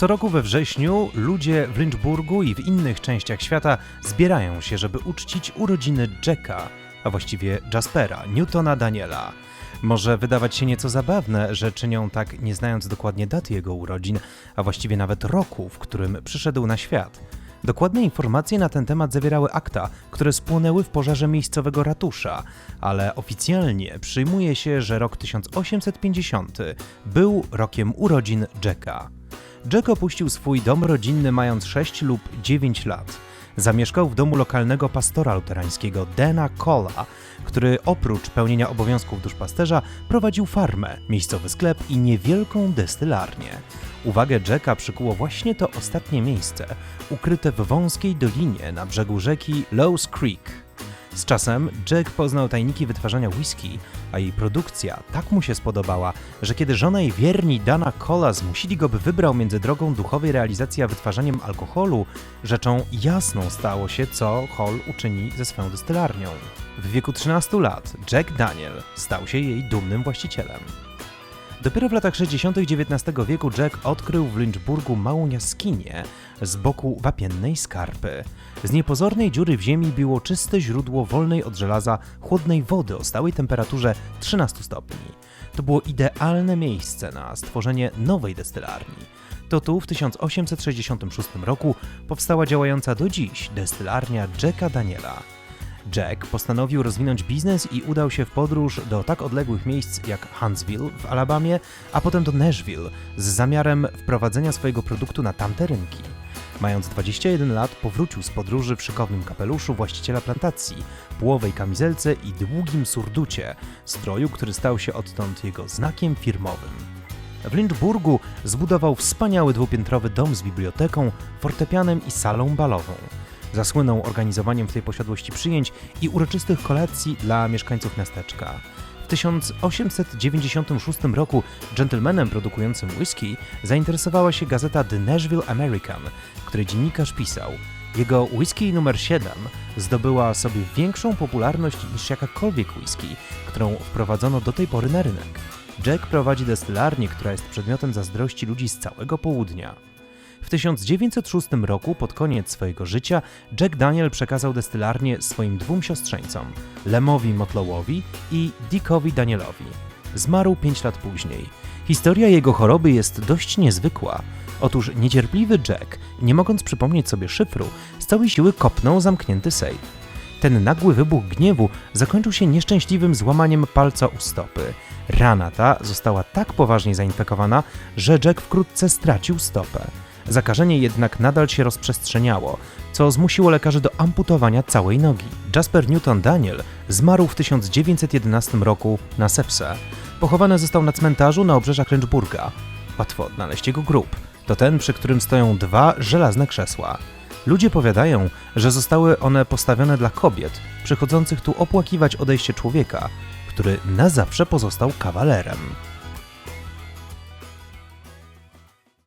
Co roku we wrześniu ludzie w Lynchburgu i w innych częściach świata zbierają się, żeby uczcić urodziny Jacka, a właściwie Jaspera, Newtona Daniela. Może wydawać się nieco zabawne, że czynią tak nie znając dokładnie daty jego urodzin, a właściwie nawet roku, w którym przyszedł na świat. Dokładne informacje na ten temat zawierały akta, które spłonęły w pożarze miejscowego ratusza, ale oficjalnie przyjmuje się, że rok 1850 był rokiem urodzin Jacka. Jack opuścił swój dom rodzinny mając 6 lub 9 lat. Zamieszkał w domu lokalnego pastora luterańskiego Dana Cola, który oprócz pełnienia obowiązków duszpasterza prowadził farmę, miejscowy sklep i niewielką destylarnię. Uwagę Jacka przykuło właśnie to ostatnie miejsce, ukryte w wąskiej dolinie na brzegu rzeki Lowe's Creek. Z czasem Jack poznał tajniki wytwarzania whisky, a jej produkcja tak mu się spodobała, że kiedy żona i wierni Dana Cola zmusili go, by wybrał między drogą duchowej realizacji a wytwarzaniem alkoholu, rzeczą jasną stało się, co Hall uczyni ze swoją destylarnią. W wieku 13 lat Jack Daniel stał się jej dumnym właścicielem. Dopiero w latach 60. XIX wieku Jack odkrył w Lynchburgu małą jaskinię z boku wapiennej skarpy. Z niepozornej dziury w ziemi biło czyste źródło wolnej od żelaza chłodnej wody o stałej temperaturze 13 stopni. To było idealne miejsce na stworzenie nowej destylarni. To tu w 1866 roku powstała działająca do dziś destylarnia Jacka Daniela. Jack postanowił rozwinąć biznes i udał się w podróż do tak odległych miejsc jak Huntsville w Alabamie, a potem do Nashville z zamiarem wprowadzenia swojego produktu na tamte rynki. Mając 21 lat, powrócił z podróży w szykownym kapeluszu właściciela plantacji, płowej kamizelce i długim surducie, stroju, który stał się odtąd jego znakiem firmowym. W Lynchburgu zbudował wspaniały dwupiętrowy dom z biblioteką, fortepianem i salą balową. Zasłynął organizowaniem w tej posiadłości przyjęć i uroczystych kolacji dla mieszkańców miasteczka. W 1896 roku gentlemanem produkującym whisky zainteresowała się gazeta The Nashville American, której dziennikarz pisał jego whisky numer 7 zdobyła sobie większą popularność niż jakakolwiek whisky, którą wprowadzono do tej pory na rynek. Jack prowadzi destylarnię, która jest przedmiotem zazdrości ludzi z całego południa. W 1906 roku, pod koniec swojego życia, Jack Daniel przekazał destylarnię swoim dwóm siostrzeńcom, Lemowi Motlowowi i Dickowi Danielowi. Zmarł 5 lat później. Historia jego choroby jest dość niezwykła. Otóż niecierpliwy Jack, nie mogąc przypomnieć sobie szyfru, z całej siły kopnął zamknięty sejf. Ten nagły wybuch gniewu zakończył się nieszczęśliwym złamaniem palca u stopy. Rana ta została tak poważnie zainfekowana, że Jack wkrótce stracił stopę. Zakażenie jednak nadal się rozprzestrzeniało, co zmusiło lekarzy do amputowania całej nogi. Jasper Newton Daniel zmarł w 1911 roku na sepsę. Pochowany został na cmentarzu na obrzeżach Lynchburga. Łatwo odnaleźć jego grób. To ten, przy którym stoją dwa żelazne krzesła. Ludzie powiadają, że zostały one postawione dla kobiet, przychodzących tu opłakiwać odejście człowieka, który na zawsze pozostał kawalerem.